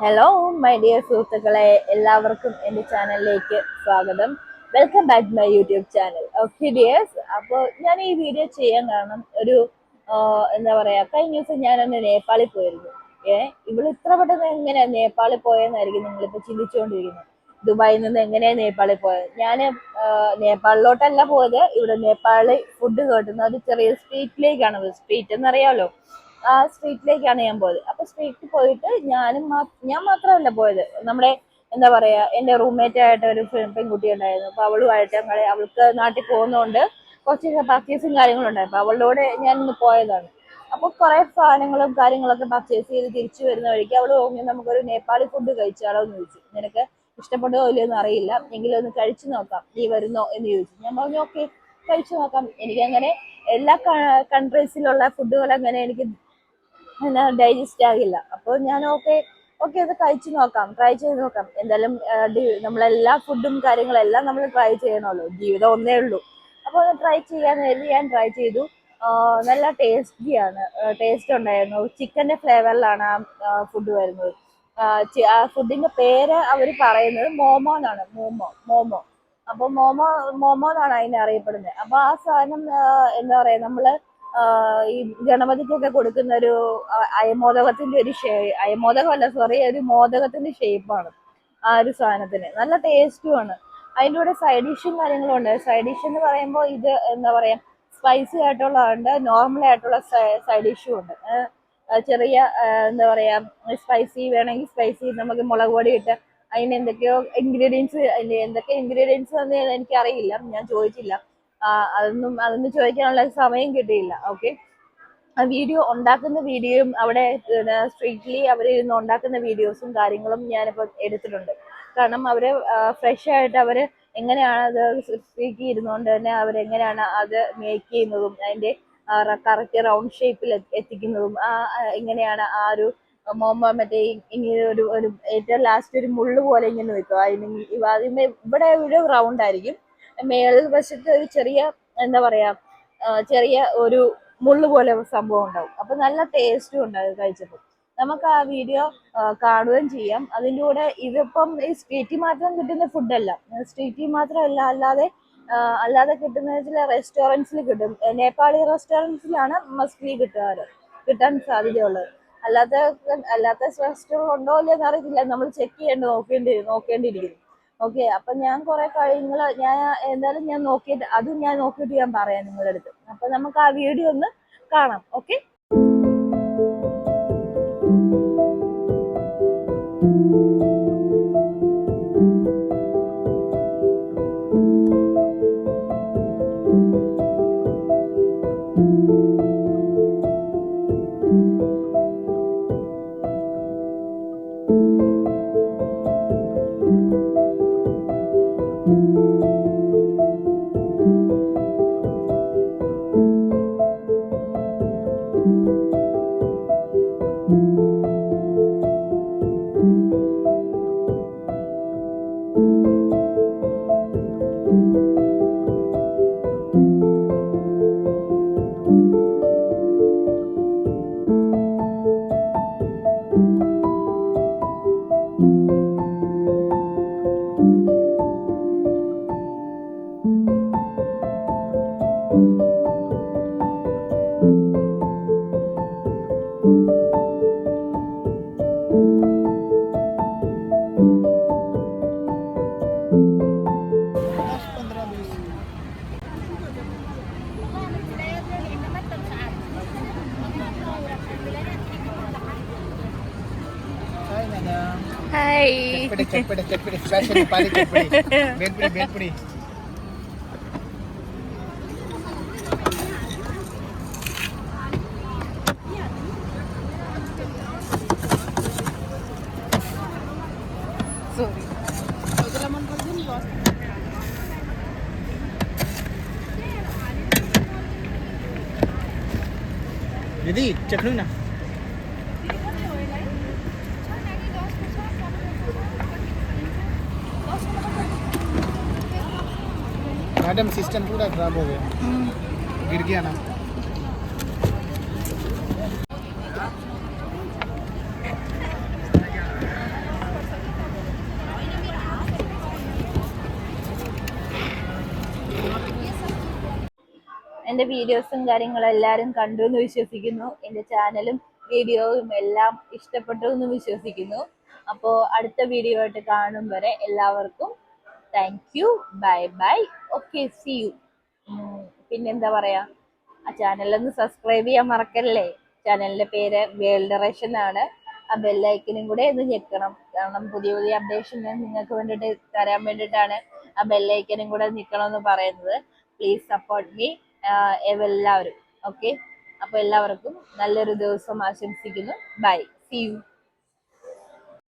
Hello my dear സുഹൃത്തുക്കളെ എല്ലാവർക്കും എന്റെ ചാനലിലേക്ക് സ്വാഗതം. Welcome back to my YouTube channel okay dears അപ്പോൾ ഞാൻ ഈ വീഡിയോ ചെയ്യാൻ കാരണം ഒരു എന്താ പറയുക കഴിഞ്ഞ ദിവസം ഞാനൊന്ന് നേപ്പാളിൽ പോയിരുന്നു. ഏ ഇവിടെ ഇത്ര പെട്ടെന്ന് എങ്ങനെ നേപ്പാളിൽ പോയെന്നായിരിക്കും നിങ്ങളിപ്പോൾ ചിന്തിച്ചുകൊണ്ടിരിക്കുന്നത്. ദുബായിൽ നിന്ന് എങ്ങനെയാണ് നേപ്പാളിൽ പോയത് ഞാൻ നേപ്പാളിലോട്ടല്ല പോയത്. ഇവിടെ നേപ്പാളിൽ ഫുഡ് കേട്ടുന്ന ഒരു ചെറിയ സ്ട്രീറ്റിലേക്കാണ് സ്ട്രീറ്റ് എന്നറിയാമല്ലോ സ്ട്രീറ്റിലേക്കാണ് ഞാൻ പോയത്. അപ്പൊ സ്ട്രീറ്റിൽ പോയിട്ട് ഞാനും ഞാൻ മാത്രമല്ല പോയത്. നമ്മുടെ എന്താ പറയാ എന്റെ റൂംമേറ്റ് ആയിട്ട് ഒരു പെൺകുട്ടി ഉണ്ടായിരുന്നു. അപ്പൊ അവളുമായിട്ട് ഞങ്ങൾ അവൾക്ക് നാട്ടിൽ പോകുന്നതുകൊണ്ട് കുറച്ച് പർച്ചേസും കാര്യങ്ങളും ഉണ്ടായി അപ്പൊ അവളുടെ ഞാൻ ഇന്ന് പോയതാണ്. അപ്പൊ കുറെ സാധനങ്ങളും കാര്യങ്ങളൊക്കെ പർച്ചേസ് ചെയ്ത് തിരിച്ചു വരുന്ന വഴിക്ക് അവൾ പറഞ്ഞു നമുക്കൊരു നേപ്പാളി ഫുഡ് കഴിച്ചാലോ? എന്ന് ചോദിച്ചു. നിനക്ക് ഇഷ്ടപ്പെട്ടോ ഇല്ലയോ അറിയില്ല. എങ്കിലും ഒന്ന് കഴിച്ചു നോക്കാം. നീ വരുന്നോ? എന്ന് ചോദിച്ചു. ഞാൻ പറഞ്ഞു ഓക്കെ കഴിച്ചു നോക്കാം. എനിക്കങ്ങനെ എല്ലാ കൺട്രീസിലുള്ള ഫുഡുകളും അങ്ങനെ എനിക്ക് അങ്ങനെ ഡൈജസ്റ്റ് ആകില്ല. അപ്പോൾ ഞാൻ ഓക്കെ ഓക്കെ അത് കഴിച്ചു നോക്കാം ട്രൈ ചെയ്ത് നോക്കാം. എന്തായാലും നമ്മളെല്ലാ ഫുഡും കാര്യങ്ങളും എല്ലാം നമ്മൾ ട്രൈ ചെയ്യണമല്ലോ. ജീവിതം ഒന്നേ ഉള്ളൂ. അപ്പോൾ അത് ട്രൈ ചെയ്യാൻ കരുതി ഞാൻ ട്രൈ ചെയ്തു. നല്ല ടേസ്റ്റിയാണ് ടേസ്റ്റ് ഉണ്ടായിരുന്നു. ചിക്കന്റെ ഫ്ലേവറിലാണ് ആ ഫുഡ് വരുന്നത്. ആ, ഫുഡിന്റെ പേര് അവർ പറയുന്നത് മോമോ എന്നാണ് മോമോ മോമോ. അപ്പോൾ മോമോ മോമോ എന്നാണ് അതിനെ അറിയപ്പെടുന്നത്. അപ്പൊ ആ സാധനം എന്താ പറയാ നമ്മൾ ആ, ഈ ഗണപതിക്കൊക്കെ കൊടുക്കുന്ന ഒരു അയമോദകത്തിന്റെ ഒരു ഷേ അയമോദകമല്ല സോറി ഒരു മോദകത്തിന്റെ ഷേപ്പാണ് ആ ഒരു സാധനത്തിന്. നല്ല ടേസ്റ്റുമാണ് അതിന്റെ കൂടെ സൈഡ് ഡിഷും കാര്യങ്ങളും ഉണ്ട്. സൈഡ് ഡിഷ് എന്ന് പറയുമ്പോൾ ഇത് എന്താ പറയാ സ്പൈസി ആയിട്ടുള്ളതുണ്ട് നോർമൽ ആയിട്ടുള്ള സൈഡ് ഡിഷും ഉണ്ട്. ചെറിയ എന്താ പറയാ സ്പൈസി വേണമെങ്കിൽ സ്പൈസി നമുക്ക് മുളക് പൊടി ഇട്ട് അതിന് എന്തൊക്കെയോ ഇൻഗ്രീഡിയൻസ് എന്തൊക്കെ ഇൻഗ്രീഡിയൻസ് എന്ന് എനിക്കറിയില്ല ഞാൻ ചോദിച്ചില്ല. അതൊന്നും അതൊന്നും ചോദിക്കാനുള്ള സമയം കിട്ടിയില്ല ഓക്കെ ആ വീഡിയോ ഉണ്ടാക്കുന്ന വീഡിയോയും അവിടെ സ്ട്രീറ്റ്ലി അവർ ഇരുന്ന് ഉണ്ടാക്കുന്ന വീഡിയോസും കാര്യങ്ങളും ഞാനിപ്പോൾ എടുത്തിട്ടുണ്ട്. കാരണം അവർ ഫ്രഷ് ആയിട്ട് അവർ എങ്ങനെയാണ് അത് സ്ട്രീറ്റിൽ ഇരുന്നുകൊണ്ട് തന്നെ അവരെങ്ങനെയാണ് അത് മേക്ക് ചെയ്യുന്നതും അതിന്റെ കറക്റ്റ് റൗണ്ട് ഷേപ്പിൽ എത്തിക്കുന്നതും ആ എങ്ങനെയാണ് ആ ഒരു മോമ മറ്റേ ഇങ്ങനെ ഒരു ഒരു ഏറ്റവും ലാസ്റ്റ് ഒരു മുള്ളു പോലെ ഇങ്ങനെ വെക്കും അതിന് ഇവിടെ ഒരു റൗണ്ട് ആയിരിക്കും. മേളിൽ വശത്ത് ഒരു ചെറിയ എന്താ പറയാ ചെറിയ ഒരു മുള്ളു പോലെ സംഭവം ഉണ്ടാവും. അപ്പൊ നല്ല ടേസ്റ്റും ഉണ്ടാവും കഴിച്ചപ്പോൾ. നമുക്ക് ആ വീഡിയോ കാണുകയും ചെയ്യാം. അതിന്റെ കൂടെ ഇതിപ്പം ഈ സ്ട്രീറ്റിൽ മാത്രം കിട്ടുന്ന ഫുഡല്ല സ്ട്രീറ്റിൽ മാത്രമല്ല അല്ലാതെ അല്ലാതെ കിട്ടുന്ന ചില റെസ്റ്റോറന്റ്സിൽ കിട്ടും. നേപ്പാളി റെസ്റ്റോറന്റ്സിലാണ് മസ്ലി കിട്ടാറ് കിട്ടാൻ സാധ്യതയുള്ളത്. അല്ലാത്ത അല്ലാത്ത റെസ്റ്റോറന്റ് ഉണ്ടോ ഇല്ലയോ എന്ന് അറിയത്തില്ല. നമ്മൾ ചെക്ക് ചെയ്യേണ്ടി നോക്കേണ്ടി നോക്കേണ്ടിയിരിക്കുന്നു. ഓക്കെ അപ്പൊ ഞാൻ കുറെ കാര്യങ്ങൾ ഞാൻ എന്തായാലും ഞാൻ നോക്കിയിട്ട് അതും ഞാൻ നോക്കിയിട്ട് ഞാൻ പറയാം നിങ്ങളുടെ അടുത്ത്. അപ്പൊ നമുക്ക് ആ വീഡിയോ ഒന്ന് കാണാം okay Ay. Espera, espera, espera, espera, espera, espera, espera, espera, madam system पूरा खराब हो गया गिर गया ना എന്റെ വീഡിയോസും കാര്യങ്ങളും എല്ലാവരും കണ്ടു എന്ന് വിശ്വസിക്കുന്നു. എന്റെ ചാനലും വീഡിയോയും എല്ലാം ഇഷ്ടപ്പെട്ടു എന്ന് വിശ്വസിക്കുന്നു. അപ്പോൾ അടുത്ത വീഡിയോ ആയിട്ട് കാണും വരെ എല്ലാവർക്കും thank you bye bye okay see you പിന്നെന്താ പറയാ? ആ ചാനലൊന്ന് സബ്സ്ക്രൈബ് ചെയ്യാൻ മറക്കല്ലേ? ചാനലിന്റെ പേര് വേൾഡ് റേഷൻ ആണ്. ആ ബെല്ലൈക്കനും കൂടെ ഒന്ന് ഞെക്കണം. കാരണം പുതിയ പുതിയ അപ്ഡേഷൻ നിങ്ങൾക്ക് വേണ്ടിയിട്ട് തരാൻ വേണ്ടിയിട്ടാണ് ആ ബെല്ലൈക്കനും കൂടെ നിൽക്കണം എന്ന് പറയുന്നത് പ്ലീസ് സപ്പോർട്ട് മീ എല്ലാവരും. ഓക്കെ അപ്പൊ എല്ലാവർക്കും നല്ലൊരു ദിവസം ആശംസിക്കുന്നു. By C U